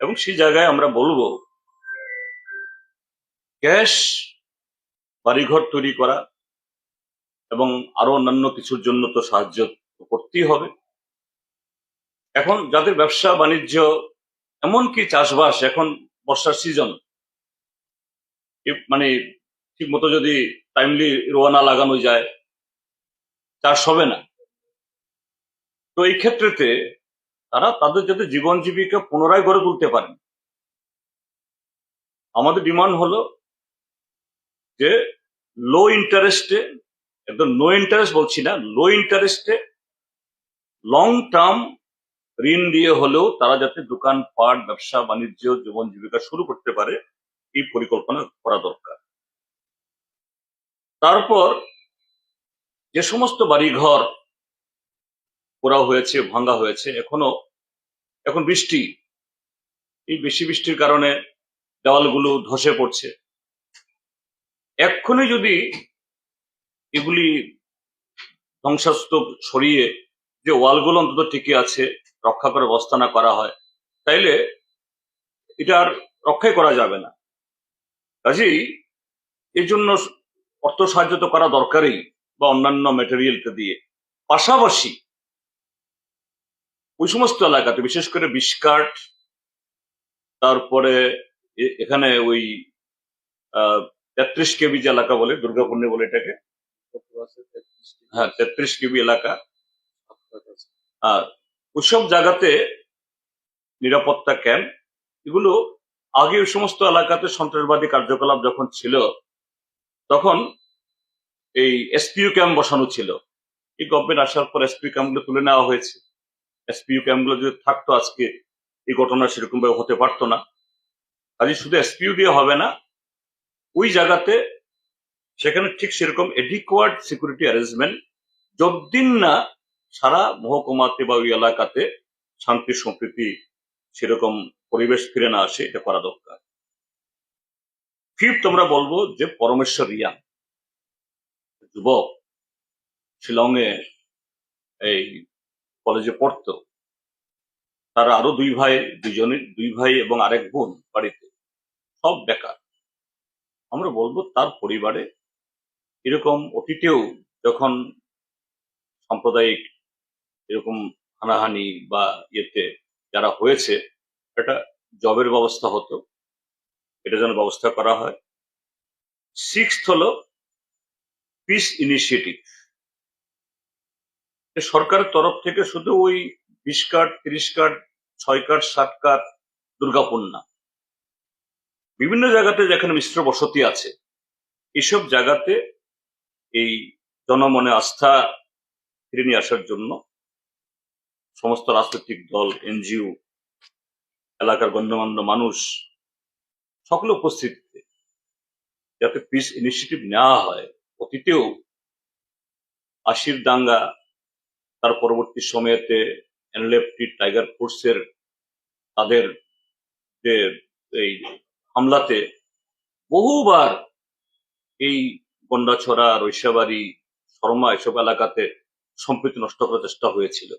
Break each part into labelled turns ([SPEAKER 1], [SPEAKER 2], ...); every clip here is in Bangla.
[SPEAKER 1] এবং সেই জায়গায় আমরা বলব ক্যাশ বাড়িঘর তৈরি করা এবং আরও অন্যান্য কিছুর জন্য তো সাহায্য করতেই হবে। এখন যাদের ব্যবসা বাণিজ্য এমনকি চাষবাস এখন বর্ষার সিজন মানে ঠিক মতো যদি টাইমলি রোয়ানা লাগানো যায়, চাষ হবে না। তো এই ক্ষেত্রেতে তারা তাদের যাতে জীবন জীবিকা পুনরায় গড়ে তুলতে পারেন আমাদের ডিমান্ড হলো যে লো ইন্টারেস্টে একদম নো ইন্টারেস্ট বলছি না লো ইন্টারেস্টে লং টার্ম ঋণ দিয়ে হলেও তারা যাতে দোকান পাট ব্যবসা, বাণিজ্য, জীবন জীবিকা শুরু করতে পারে, এই পরিকল্পনা করা দরকার। তারপর যে সমস্ত বাড়িঘর পোড়া হয়েছে, ভাঙ্গা হয়েছে। এখনও, এখন বৃষ্টি। এই বেশি বৃষ্টির কারণে দেওয়ালগুলো ধসে পড়ছে। এক্ষুনি যদি এগুলি ধ্বংসাস্তূপ সরিয়ে যে ওয়ালগুলো অন্তত টিকে আছে, রক্ষা করে ব্যবস্থা না করা হয়, তাইলে এটা আর রক্ষাই করা যাবে না। কাজেই এই জন্য অর্থ সাহায্য তো করা দরকারই, বা অন্যান্য মেটেরিয়ালটা দিয়ে। পাশাপাশি ওই সমস্ত এলাকাতে, বিশেষ করে বিস্কাট তারপরে এখানে ওই তেত্রিশ কেবি যে এলাকা বলে দুর্গাপূর্ণি বলে এটাকে। হ্যাঁ তেত্রিশ কেবি এলাকা। আর ওইসব জায়গাতে নিরাপত্তা ক্যাম্প, এগুলো আগে ওই সমস্ত এলাকাতে সন্ত্রাসবাদী কার্যকলাপ যখন ছিল, তখন এই এসপিইউ ক্যাম্প বসানো ছিল। এই গভর্নমেন্ট আসার পর এসপিইউ ক্যাম্পগুলো তুলে নেওয়া হয়েছে। এসপিইউ ক্যাম্পগুলো যদি থাকতো আজকে, এই ঘটনা সেরকম ভাবে হতে পারতো না। কাজে শুধু এসপিইউ দিয়ে হবে না, ওই জায়গাতে সেখানে ঠিক সেরকম এডিকোয়ার্ড সিকিউরিটি অ্যারেঞ্জমেন্ট যতদিন না সারা মহকুমাতে বা ওই এলাকাতে শান্তি, সম্প্রীতি সেরকম পরিবেশ ফিরে না আসে, এটা করা দরকার। ফিফথ আমরা বলব যে পরমেশ্বর রিয়া, যুবক, শিলংয়ে এই কলেজে পড়তো। তার আরও দুই ভাই, দুজনের, দুই ভাই এবং আরেক বোন বাড়িতে। সব বেকার। আমরা বলব তার পরিবারে এরকম অতীতেও যখন সাম্প্রদায়িক এরকম হানাহানি বা ইয়েতে যারা হয়েছে, একটা জবের ব্যবস্থা হতো। এটা যেন ব্যবস্থা করা হয়। সিক্সথ হলো পিস ইনিশিয়েটিভ সরকারের তরফ থেকে শুধু ওই বিশ কার্ড তিরিশ কার্ড ছয় সাত কার্ড দুর্গাপুর না বিভিন্ন জায়গাতে যেখানে মিশ্র বসতি আছে, এসব জায়গাতে এই জনমনে আস্থা ফিরে নিয়ে আসার জন্য সমস্ত রাজনৈতিক দল, এনজিও, এলাকার গণ্যমান্য মানুষ সকলে উপস্থিতিতে যাতে পিস ইনিশিয়েটিভ নেওয়া হয়, অতীতেও আশির দাঙ্গা তার পরবর্তী সময়েতে এনলেফটি টাইগার ফোর্সের তাদের যে এই হামলাতে বহুবার এই গন্ডাছড়া, রৈশাবাড়ি, শর্মা এসব এলাকাতে সম্প্রীতি নষ্ট করার চেষ্টা হয়েছিল।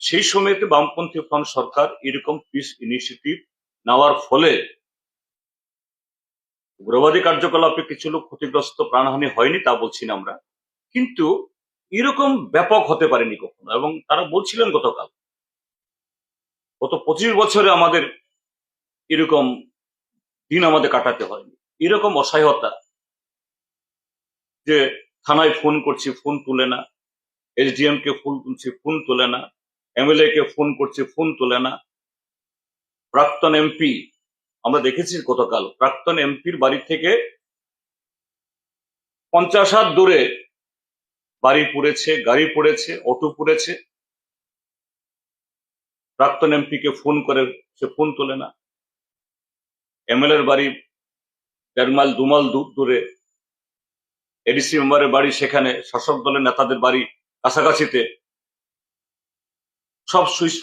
[SPEAKER 1] সেই সময়তে বামপন্থী ফ্রন্ট সরকার এরকম পিস ইনিশিয়েটিভ নেওয়ার ফলে উগ্রবাদী কার্যকলাপে কিছু লোক ক্ষতিগ্রস্ত প্রাণহানি হয়নি তা বলছি না আমরা। কিন্তু এরকম ব্যাপক হতে পারেনি কখনো। এবং তারা বলছিলেন গতকাল, গত পঁচিশ বছরে আমাদের এরকম দিন আমাদের কাটাতে হয়নি। এরকম অসহায়তা যে থানায় ফোন করছি, ফোন তুলে না, এসডিএম কে ফোন তুলছি, ফোন তুলে না, এমএলএ কে ফোন করছি, ফোন তুলে না। প্রাক্তন এমপি, আমরা দেখেছি গতকাল, প্রাক্তন এমপির বাড়ি থেকে পঞ্চাশ হাত দূরে বাড়ি পড়েছে, গাড়ি পড়েছে, অটো পড়েছে। প্রাক্তন এমপি কে ফোন করে, সে ফোন তোলে না। এমএলএ এর বাড়ি দেড় মাইল দূর দূরে। এডিসি মেম্বারের বাড়ি সেখানে, শাসক দলের নেতাদের বাড়ি কাছাকাছিতে। সব সুইচ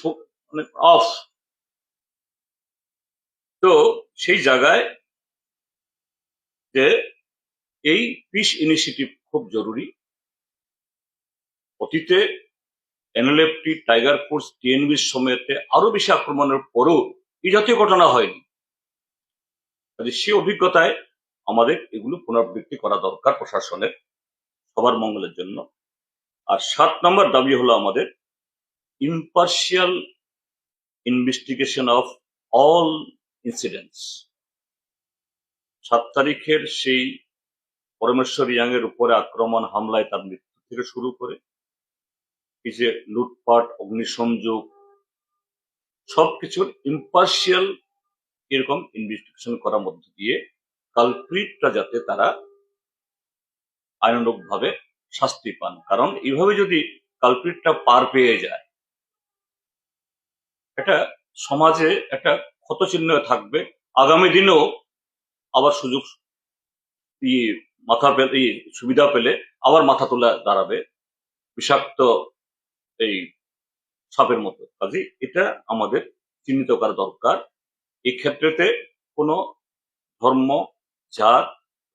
[SPEAKER 1] মানে অফ। তো সেই জায়গায় যে এই পিস ইনিশিয়েটিভ খুব জরুরি। অতীতে এনএলএফটি, টাইগার ফোর্স টিএনবির সময়তে আরও বেশি আক্রমণের পরও এই জাতীয় ঘটনা হয়নি। কাজে সে অভিজ্ঞতায় আমাদের এগুলো পুনরাবৃত্তি করা দরকার প্রশাসনের, সবার মঙ্গলের জন্য। আর সাত নম্বর দাবি হলো আমাদের impartial investigation of all incidents সাত তারিখের সেই পরমেশ্বর ইয়াং এর উপরে আক্রমণ, হামলায় তার মৃত্যু থেকে শুরু করে এই যে লুটপাট, অগ্নিসংযোগ, সবকিছুর ইম্পার্শিয়াল এরকম ইনভেস্টিগেশন করার মধ্য দিয়ে কালপ্রিটটা যাতে তারা আইনানুগ ভাবে শাস্তি পান। কারণ এইভাবে যদি কালপ্রিটটা পার পেয়ে যায় এটা সমাজে একটা ক্ষতচিহ্ন থাকবে। আগামী দিনেও আবার সুযোগ মাথা পেলে সুবিধা পেলে আবার মাথা তোলা দাঁড়াবে। বিষাক্ত এই সাপের মতো। কাজে এটা আমাদের চিহ্নিত করা দরকার। এই ক্ষেত্রেতে কোনো ধর্ম, জাত,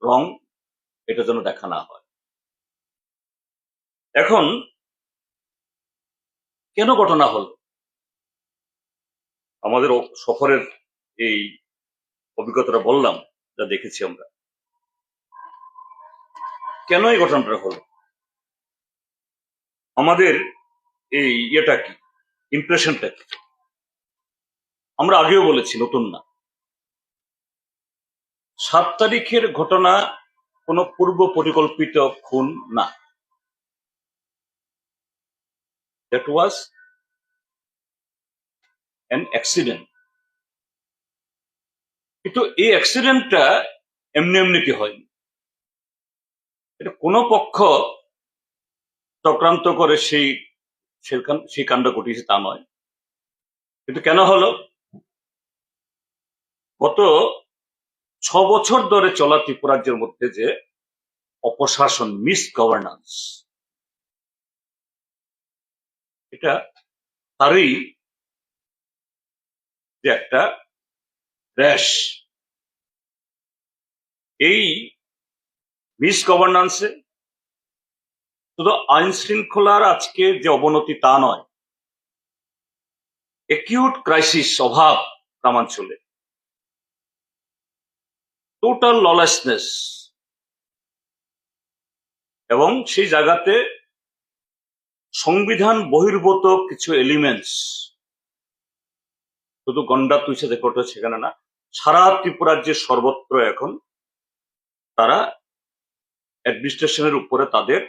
[SPEAKER 1] রং এটা যেন দেখা না হয়। এখন কেন ঘটনা হল? আমাদের সফরের এই অভিজ্ঞতাটা বললাম, যা দেখেছি আমরা। কেন এই ঘটনাটা হল? আমাদের এই ইয়েটা কি? ইমপ্রেশনটা কি? আমরা আগেও বলেছি, নতুন না। সাত তারিখের ঘটনা কোনো পূর্ব পরিকল্পিত খুন না। দ্যাট ওয়াজ অ্যান অ্যাক্সিডেন্ট কিন্তু এই অ্যাক্সিডেন্টটা এমনি এমনিতে হয়নি। এটা কোনো পক্ষ চক্রান্ত করে সেই সেখান সেই কাণ্ড ঘটিয়েছে তা নয়। কিন্তু কেন হলো? গত ছ বছর ধরে চলা ত্রিপুরাজ্যের মধ্যে যে অপশাসন মিস গভর্নেন্স এটা তারই যে একটা র্যাশ এই মিস গভর্নেন্সে শুধু আইন শৃঙ্খলার আজকে যে অবনতি তা নয় একিউট ক্রাইসিস অভাব গ্রামাঞ্চলে। টোটাল ললেসনেস এবং সেই জায়গাতে সংবিধান বহির্ভূত কিছু এলিমেন্টস শুধু গন্ডা তুইছে ঘটে সেখানে না, সারা ত্রিপুরার যে সর্বত্র এখন তারা অ্যাডমিনিস্ট্রেশনের উপরে তাদের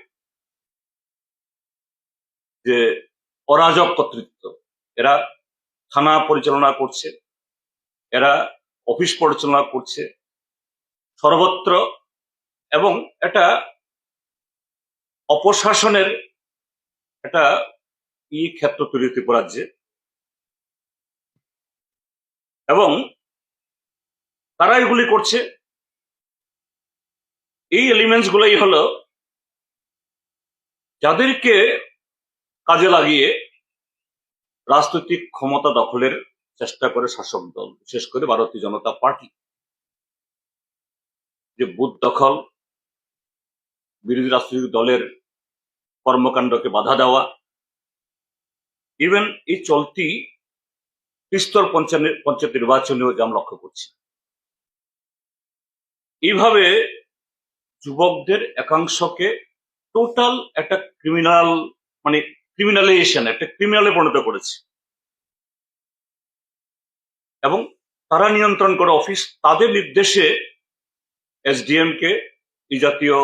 [SPEAKER 1] যে অরাজক কর্তৃত্ব। এরা থানা পরিচালনা করছে, এরা অফিস পরিচালনা করছে, সর্বত্র এবং এটা অপশাসনের একটা ই ক্ষেত্র তৈরি ত্রিপুরাজ্যে এবং তারা এগুলি করছে। এই এলিমেন্টস গুলোই হলো যাদেরকে কাজে লাগিয়ে রাজনৈতিক ক্ষমতা দখলের চেষ্টা করে শাসক দল, বিশেষ করে ভারতীয় জনতা পার্টি। যে বুথ দখল, বিরোধী রাজনৈতিক দলের কর্মকাণ্ডকে বাধা দেওয়া ইভেন এই চলতি ত্রিস্তর পঞ্চায়েত পঞ্চায়েত নির্বাচনেও যে আমরা লক্ষ্য করছি। এইভাবে যুবকদের একাংশকে টোটাল একটা ক্রিমিনাল মানে ক্রিমিনালাইজেশন একটা ক্রিমিনালে পরিণত করেছে। এবং তারা নিয়ন্ত্রণ করে অফিস, তাদের নির্দেশে এসডিএম কে এই জাতীয়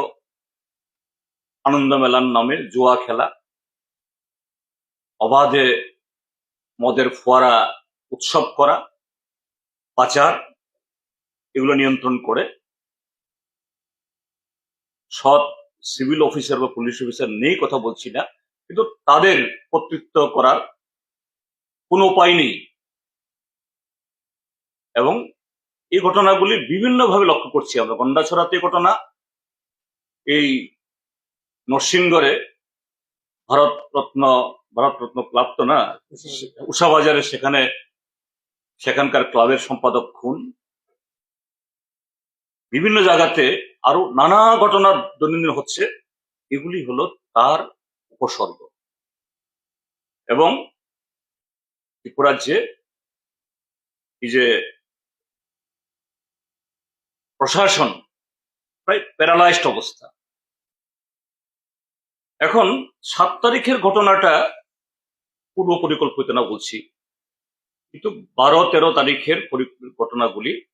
[SPEAKER 1] আনন্দ মেলার নামে জুয়া খেলা, অবাধে মদের ফোয়ারা উৎসব করা, পাচার, এগুলো নিয়ন্ত্রণ করে সৎ সিভিল অফিসার বা পুলিশ অফিসার নেই, কথা বলছি না। কিন্তু তাদের কর্তৃত্ব করার কোনো উপায় নেই। এবং এই ঘটনাগুলি বিভিন্নভাবে লক্ষ্য করছি আমরা। গন্ডাছড়াতে ঘটনা, এই নরসিংগড়ে ভারতরত্ন ভারতরত্ন ক্লাব তো না, উষাবাজারে সেখানে সেখানকার ক্লাবের সম্পাদক খুন। বিভিন্ন জায়গাতে আরও নানা ঘটনা দৈনন্দিন হচ্ছে। এগুলি হলো তার উপসর্গ। এবং ত্রিপুরাজ্যে এই যে প্রশাসন প্রায় প্যারালাইজড অবস্থা। এখন সাত তারিখের ঘটনাটা পূর্ব পরিকল্পিত না বলছি। কিন্তু বারো, তেরো তারিখের ঘটনাগুলি,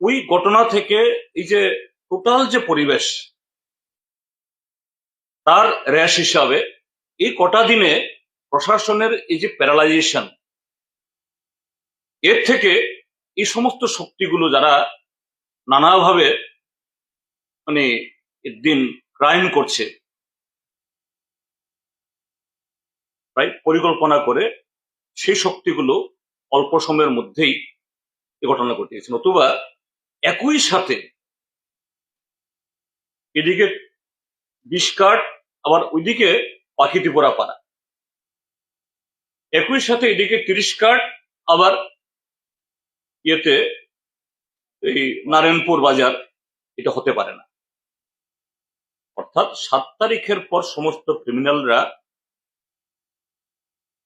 [SPEAKER 1] ওই ঘটনা থেকে এই যে টোটাল যে পরিবেশ তার র্যাশ হিসাবে এই কটা দিনে প্রশাসনের এই যে প্যারালাইজেশন এর থেকে এই সমস্ত শক্তিগুলো যারা নানাভাবে মানে দিন ক্রাইম করছে পরিকল্পনা করে সেই শক্তিগুলো অল্প সময়ের মধ্যেই এই ঘটনা ঘটিয়েছে নতুবা একই সাথে এদিকে বিষ কাঠ আবার ওইদিকে পাখিটি পোড়া পাড়া। একই সাথে এদিকে তিরিশ কাঠ, আবার ইয়েতে এই নারায়ণপুর বাজার, এটা হতে পারে না। অর্থাৎ সাত তারিখের পর সমস্ত ক্রিমিনালরা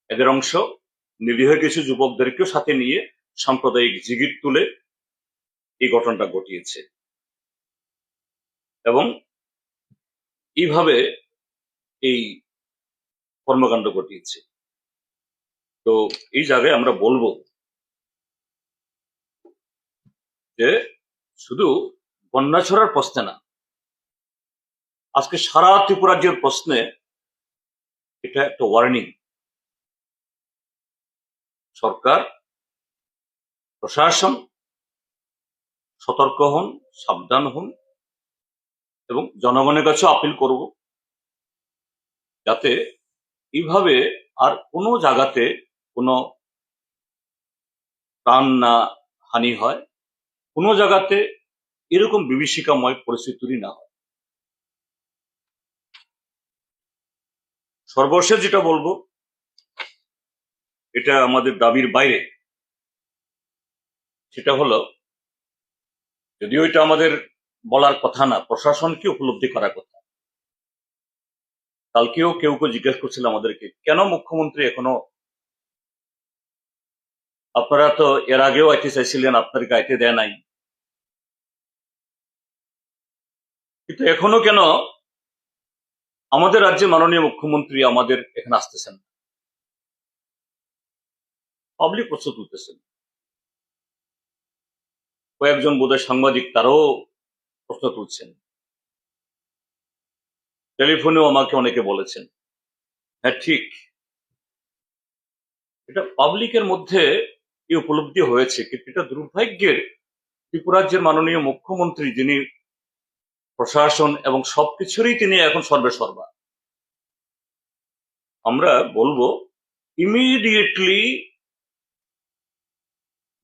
[SPEAKER 1] এদের অংশ নিরীহ কিছু যুবকদেরকেও সাথে নিয়ে সাম্প্রদায়িক জিগির তুলে এই ঘটনাটা ঘটিয়েছে। এবং এইভাবে এই কর্মকাণ্ড ঘটিয়েছে। তো এই জায়গায় আমরা বলব যে শুধু বন্যা ছড়ার প্রশ্নে না, আজকে সারা ত্রিপুরাজ্যের প্রশ্নে এটা একটা ওয়ার্নিং সরকার, প্রশাসন সতর্ক হন, সাবধান হন এবং জনগণের কাছে আপিল করব। যাতে এইভাবে আর কোনো জায়গাতে কোনো প্রাণ না হানি হয়, কোনো জায়গাতে এরকম বিভীষিকাময় পরিস্থিতি না হয়। সর্বশেষ যেটা বলব, এটা আমাদের দাবির বাইরে। সেটা হলো, যদিও এটা আমাদের বলার কথা না, প্রশাসনকে উপলব্ধি করার কথা। কালকেও কেউ কেউ জিজ্ঞেস করছিল আমাদেরকে, কেন মুখ্যমন্ত্রী এখনও আপনারা তো এর আগেও আইতে চাইছিলেন, আপনাদেরকে আইতে দেয় নাই। কিন্তু এখনও কেন আমাদের রাজ্যে মাননীয় মুখ্যমন্ত্রী আমাদের এখানে আসতেছেন পাবলিক প্রশ্ন তুলতেছেন। কয়েকজন বোধহয় সাংবাদিক তারাও প্রশ্ন তুলছেন। টেলিফোনেও আমাকে অনেকে বলেছেন। হ্যাঁ ঠিক। এটা পাবলিকের মধ্যে এই উপলব্ধি হয়েছে, কিন্তু এটা দুর্ভাগ্যের ত্রিপুরাজ্যের মাননীয় মুখ্যমন্ত্রী, যিনি প্রশাসন এবং সবকিছুরই তিনি এখন সর্বে সর্বা আমরা বলব, ইমিডিয়েটলি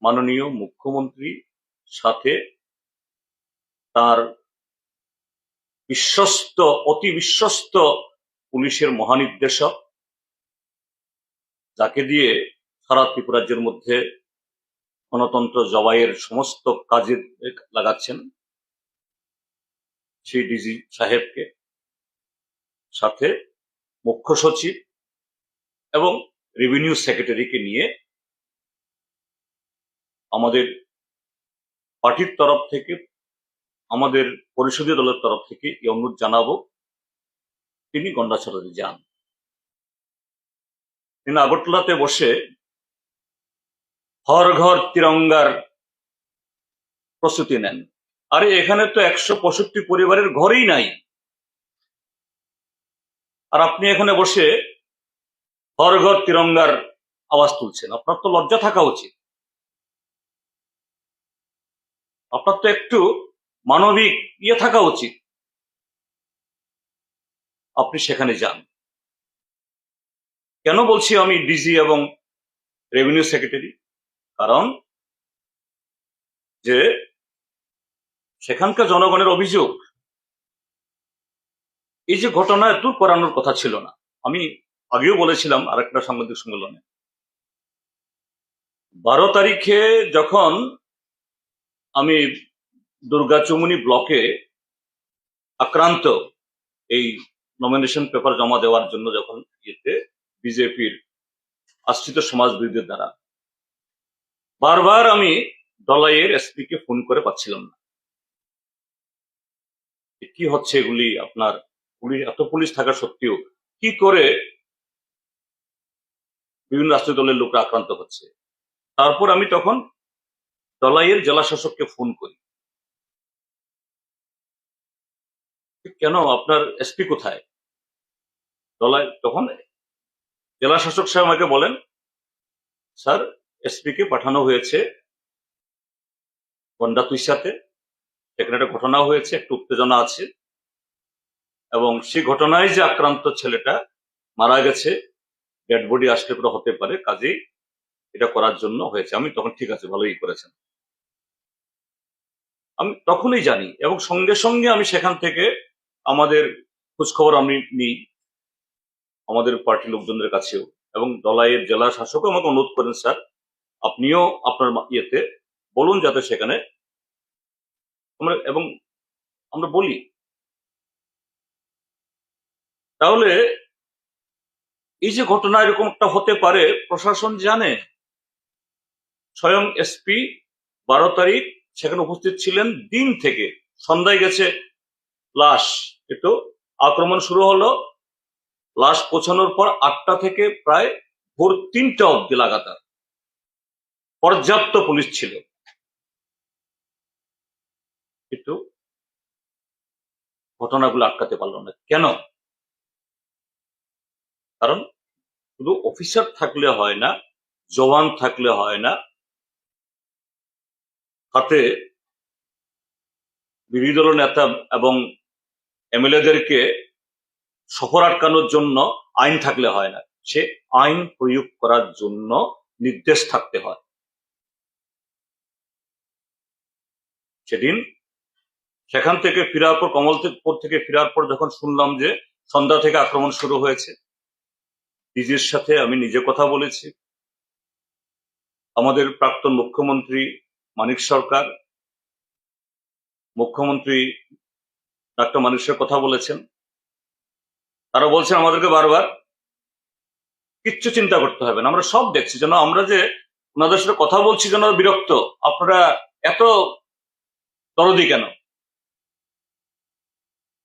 [SPEAKER 1] মাননীয় মুখ্যমন্ত্রী সাথে তার বিশ্বস্ত, অতি বিশ্বস্ত পুলিশের মহানির্দেশক, যাকে দিয়ে সারা ত্রিপুরাজ্যের মধ্যে গণতন্ত্র জবাইয়ের সমস্ত কাজে লাগাচ্ছেন সেই ডিজি সাহেবকে। সাথে মুখ্য সচিব এবং রেভিনিউ সেক্রেটারিকে নিয়ে আমাদের পার্টির তরফ থেকে আমাদের পরিষদীয় দলের তরফ থেকে এই অনুরোধ জানাব। তিনি গন্ডাছড়াতে যান। তিনি আগরতলাতে বসে হর ঘর তিরঙ্গার প্রস্তুতি নেন। আরে, এখানে তো একশো পঁয়ষট্টি পরিবারের ঘরেই নাই। আর আপনি এখানে বসে হর ঘর তিরঙ্গার আওয়াজ তুলছেন। আপনার তো লজ্জা থাকা উচিত। আপনার তো একটু মানবিক ইয়ে থাকা উচিত। আপনি সেখানে যান। কেন বলছি আমি ডিজি এবং রেভিনিউ সেক্রেটারি কারণ যে সেখানকার জনগণের অভিযোগ, এই যে ঘটনা এত করানোর কথা ছিল না। আমি আগেও বলেছিলাম আরেকটা সাংবাদিক সম্মেলনে। বারো তারিখে যখন আমি দুর্গাচুমুনি ব্লকে আক্রান্ত এই নমিনেশন পেপার জমা দেওয়ার জন্য যখন ইয়েতে বিজেপির আশ্রিত সমাজবিদদের দ্বারা। বারবার আমি দলাইয়ের এসপি কে ফোন করে পাচ্ছিলাম না। কি হচ্ছে এগুলি? আপনার পুলিশ, এত পুলিশ থাকা সত্ত্বেও কি করে বিভিন্ন রাষ্ট্রীয় দলের লোকরা আক্রান্ত হচ্ছে? তারপর আমি তখন দলাইয়ের জেলা শাসককে ফোন করি। কেন আপনার এসপি কোথায়? তখন জেলা শাসক সাহেব আমাকে বলেন, স্যার এসপি কে পাঠানো হয়েছে গন্ডা তুইসাতে সেখানে একটা ঘটনা হয়েছে, একটু উত্তেজনা আছে। এবং সেই ঘটনায় যে আক্রান্ত ছেলেটা মারা গেছে, ডেড বডি আসলে পরে হতে পারে, কাজেই এটা করার জন্য হয়েছে। আমি তখন ঠিক আছে, ভালোই করেছেন। আমি তখনই জানি এবং সঙ্গে সঙ্গে আমি সেখান থেকে আমাদের খোঁজখবর আমি নিই আমাদের পার্টির লোকজনদের কাছেও এবং দলাইয়ের জেলা শাসকও আমাকে অনুরোধ করেন, স্যার। আপনিও আপনার ইয়েতে বলুন যাতে সেখানে আমরা এবং আমরা বলি। তাহলে এই যে ঘটনা এরকম একটা হতে পারে, প্রশাসন জানে। স্বয়ং এসপি বারো তারিখ সেখানে উপস্থিত ছিলেন দিন থেকে। সন্ধ্যায় গেছে লাশ। একটু আক্রমণ শুরু হলো। লাশ পৌঁছানোর পর আটটা থেকে প্রায় ভোর তিনটা অব্দি লাগাতার। পর্যাপ্ত পুলিশ ছিল। কিন্তু ঘটনাগুলো আটকাতে পারল না। কেন? কারণ শুধু অফিসার থাকলে হয় না, জওয়ান থাকলে হয় না। হাতে বিরোধী দল নেতা এবং এমএলএদেরকে সফর আটকানোর জন্য আইন থাকলে হয় না। সে আইন প্রয়োগ করার জন্য নির্দেশ থাকতে হয়। সেদিন সেখান থেকে ফেরার পর, কমলপুর থেকে ফেরার পর যখন শুনলাম যে সন্ধ্যা থেকে আক্রমণ শুরু হয়েছে, ডিজির সাথে আমি নিজে কথা বলেছি। আমাদের প্রাক্তন মুখ্যমন্ত্রী মানিক সরকার, মুখ্যমন্ত্রী ডাক্তার মানুষের কথা বলেছেন। তারা বলছেন, আমাদেরকে বারবার কিচ্ছু চিন্তা করতে হবে না। আমরা সব দেখছি। যেন আমরা যে ওনাদের সাথে কথা বলছি যেন বিরক্ত। আপনারা এত দরদি কেন?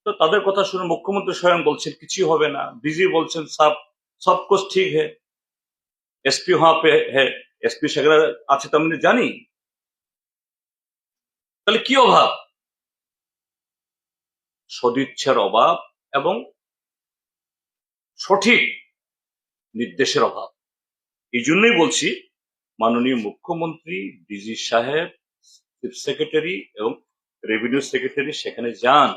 [SPEAKER 1] তো তাদের কথা শুনে মুখ্যমন্ত্রী স্বয়ং বলছেন, কিছুই হবে না। ডিজি বলছেন, সব সব কুছ ঠিক হে। এসপি পে হে। এসপি সেখানে আছে তো আমি জানি। তাহলে কি অভাব? সদিচ্ছার অভাব এবং সঠিক নির্দেশের অভাব। এই জন্যই বলছি, মাননীয় মুখ্যমন্ত্রী ডিজি সাহেব চিফ সেক্রেটারি এবং রেভিনিউ সেক্রেটারি সেখানে যান।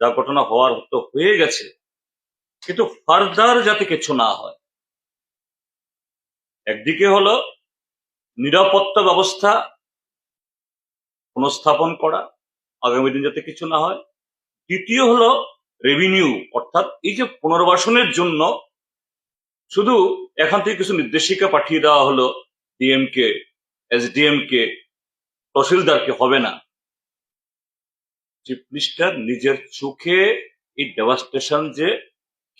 [SPEAKER 1] যা ঘটনা হওয়ার তো হয়ে গেছে। কিন্তু ফার্দার যাতে কিছু না হয়, একদিকে হলো নিরাপত্তা ব্যবস্থা পুনঃস্থাপন করা, আগামী দিন যাতে কিছু না হয় দ্বিতীয় হলো রেভিনিউ অর্থাৎ এই যে পুনর্বাসনের জন্য শুধু এখান থেকে কিছু নির্দেশিকা পাঠিয়ে দেওয়া হলো এসডিএম কে তহসিলদারকে হবে না। চিফ মিনিস্টার নিজের চোখে এই ডেভাস্টেশন যে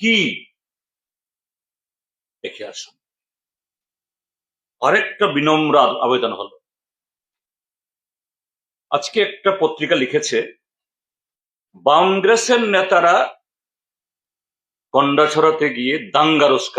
[SPEAKER 1] কি দেখে আসুন। আরেকটা বিনম্র আবেদন হলো। আজকে একটা পত্রিকা লিখেছে বামগ্রেসের নেতারা কন্ডাছড়াতে গিয়ে দাঙ্গা রোস্কা